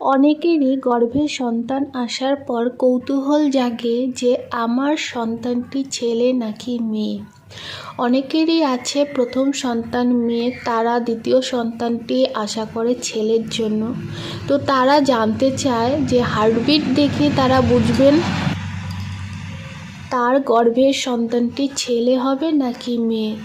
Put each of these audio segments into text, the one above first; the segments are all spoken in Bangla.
অনেকেরই গর্ভে সন্তান আসার পর কৌতূহল জাগে যে আমার সন্তানটি ছেলে নাকি মেয়ে। অনেকেরই আছে প্রথম সন্তান মেয়ে, তারা দ্বিতীয় সন্তানটি আশা করে ছেলের জন্য। তো তারা জানতে চায় যে হার্টবিট দেখে তারা বুঝবেন, তার গর্ভের সন্তানটি ছেলে হবে নাকি মেয়ে।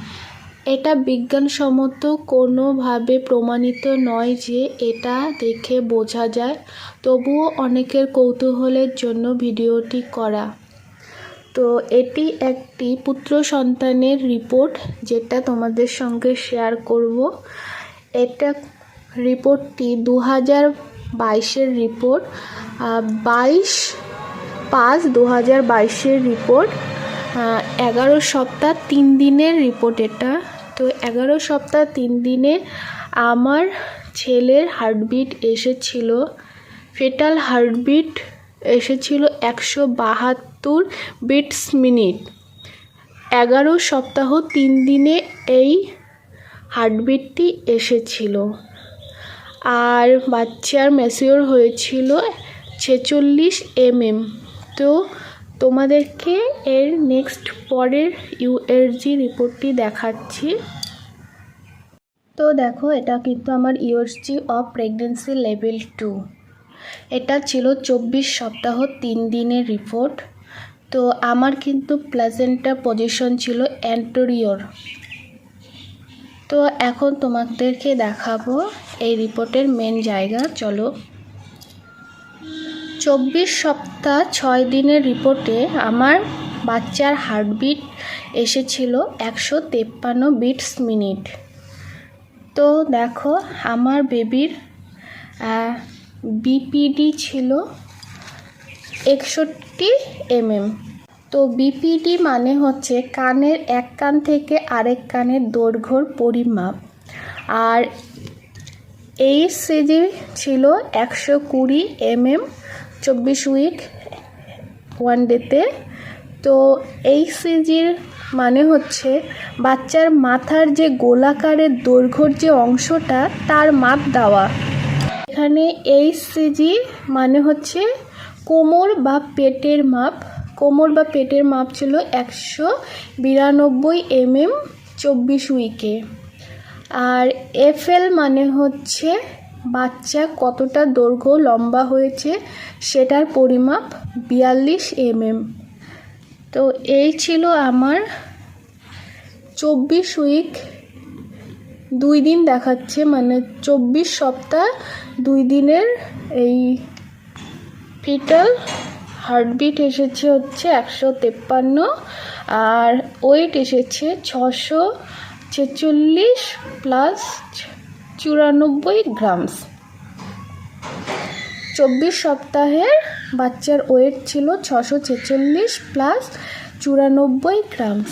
এটা বিজ্ঞানসম্মত কোনোভাবে প্রমাণিত নয় যে এটা দেখে বোঝা যায়। তবুও অনেকের কৌতূহলের জন্য ভিডিওটি করা। তো এটি একটি পুত্র সন্তানের রিপোর্ট যেটা তোমাদের সঙ্গে শেয়ার করব। এটা রিপোর্টটি দু হাজার বাইশের রিপোর্ট বাইশ পাঁচ দু হাজার বাইশের রিপোর্ট এগারো সপ্তাহ তিন দিনের রিপোর্ট এটা। তো এগারো সপ্তাহ তিন দিনে আমার ছেলের হার্টবিট এসেছিল। ফেটাল হার্টবিট এসেছিল একশো বাহাত্তর বিটস মিনিট। এগারো সপ্তাহ তিন দিনে এই হার্টবিটটি এসেছিল। আর বাচ্চার ম্যাচিওর হয়েছিল ছেচল্লিশ এমএম। তো তোমাদেরকে এর নেক্সট পরের ইউএসজি রিপোর্টটি দেখাচ্ছি। তো দেখো, এটা কিন্তু আমার USG of pregnancy level two এটা ছিল চব্বিশ সপ্তাহ, তিন দিনের রিপোর্ট তো আমার কিন্তু প্লাজেন্টা পজিশন ছিল অ্যান্টোরিওর তো এখন তোমাদেরকে দেখাবো এই রিপোর্টের মেন জায়গা, চলো। চব্বিশ সপ্তাহ ছয় দিনের রিপোর্টে আমার বাচ্চার হার্টবিট এসেছিল একশো তেপ্পান্ন বিটস মিনিট। তো দেখো, আমার বেবির বিপিডি ছিল একষট্টি এমএম। তো বিপিডি মানে হচ্ছে কানের এক কান থেকে আরেক কানের দৈর্ঘ্যর পরিমাপ। আর এই সিজি ছিল একশো কুড়ি এমএম চব্বিশ উইক ওয়ান ডেতে তো। এই সিজির মানে হচ্ছে বাচ্চার মাথার যে গোলাকারের দৈর্ঘ্যর যে অংশটা, তার মাপ দেওয়া। এখানে এই সিজি মানে হচ্ছে কোমর বা পেটের মাপ। কোমর বা পেটের মাপ ছিল একশো বিরানব্বই এম এম চব্বিশ উইকে আর এফএল মানে হচ্ছে বাচ্চা কতটা দৈর্ঘ্য লম্বা হয়েছে সেটার পরিমাপ বিয়াল্লিশ এমএম। তো এই ছিল আমার চব্বিশ উইক দুই দিন দেখাচ্ছে মানে চব্বিশ সপ্তাহ, দুই দিনের এই ফিটাল হার্টবিট এসেছে হচ্ছে একশো তেপ্পান্ন আর ওয়েট এসেছে ছশো ছেচল্লিশ প্লাস চুরানব্বই গ্রামস। চব্বিশ সপ্তাহের বাচ্চার ওয়েট ছিল ছশো ছেচল্লিশ প্লাস চুরানব্বই গ্রামস।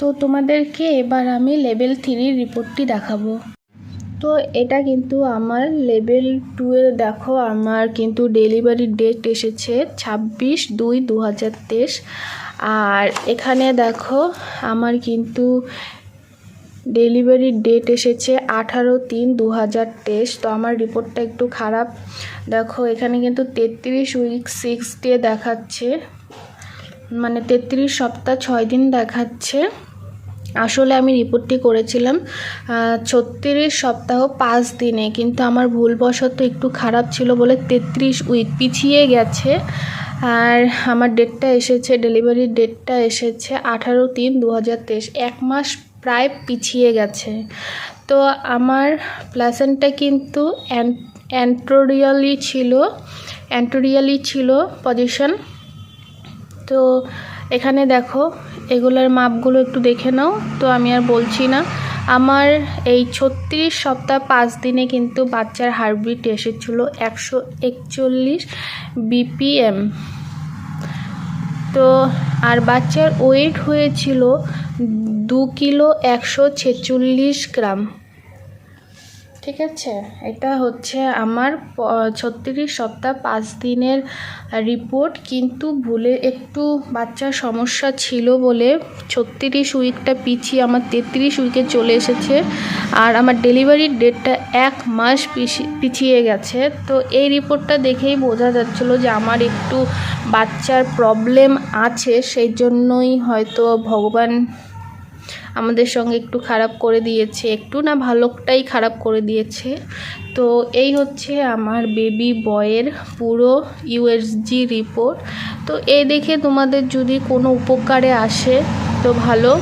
তো তোমাদেরকে এবার আমি লেভেল থ্রির রিপোর্টটি দেখাবো। তো এটা কিন্তু আমার লেভেল টুয়ে দেখো আমার কিন্তু ডেলিভারি ডেট এসেছে ছাব্বিশ দুই দু হাজার তেইশ। আর এখানে দেখো আমার কিন্তু ডেলিভারি ডেট এসেছে আঠারো তিন দু হাজার তেইশ। তো আমার রিপোর্টটা একটু খারাপ। দেখো, এখানে কিন্তু তেত্রিশ উইক সিক্স ডে দেখাচ্ছে। মানে তেত্রিশ সপ্তাহ ছয় দিন দেখাচ্ছে। আসলে আমি রিপোর্টটি করেছিলাম ছত্রিশ সপ্তাহ পাঁচ দিনে। কিন্তু আমার ভুলবশত একটু খারাপ ছিল বলে তেত্রিশ উইক পিছিয়ে গেছে। আর আমার ডেটটা এসেছে ডেলিভারির ডেটটা এসেছে আঠারো তিন দু এক মাস প্রায় পিছিয়ে গেছে। তো আমার প্লাসেন্টটা কিন্তু অ্যান্টোরিয়ালি ছিল অ্যান্টোরিয়ালি ছিল পজিশন। তো এখানে দেখো, এগুলোর মাপগুলো একটু দেখে নাও। তো আমি আর বলছি না, আমার এই ছত্রিশ সপ্তাহ পাঁচ দিনে কিন্তু বাচ্চার হার্টবিট এসেছিল একশো একচল্লিশ বিপিএম। তো আর বাচ্চার ওয়েট হয়েছিল দু কিলো একশো ছেচল্লিশ গ্রাম। ঠিক আছে? এটা হচ্ছে আমার ছত্রিশ সপ্তাহ পাঁচ দিনের রিপোর্ট কিন্তু ভুলে একটু বাচ্চার সমস্যা ছিল বলে ছত্রিশ উইকটা পিছিয়ে আমার তেত্রিশ উইকে চলে এসেছে। আর আমার ডেলিভারির ডেটটা এক মাস পিছি- পিছিয়ে গেছে। তো এই রিপোর্টটা দেখেই বোঝা যাচ্ছিল যে আমার একটু বাচ্চার প্রবলেম আছে, সেই জন্যই হয়তো ভগবান আমাদের সঙ্গে একটু খারাপ করে দিয়েছে, একটু না ভালোটাই খারাপ করে দিয়েছে। তো এই হচ্ছে আমার বেবি বয়ের পুরো ইউএসজি রিপোর্ট তো এই দেখে তোমাদের যদি কোনো উপকারে আসে, তো ভালো।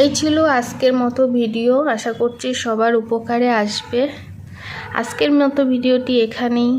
এই ছিল আজকের মতো ভিডিও আশা করছি সবার উপকারে আসবে। আজকের মতো ভিডিওটি এখানেই।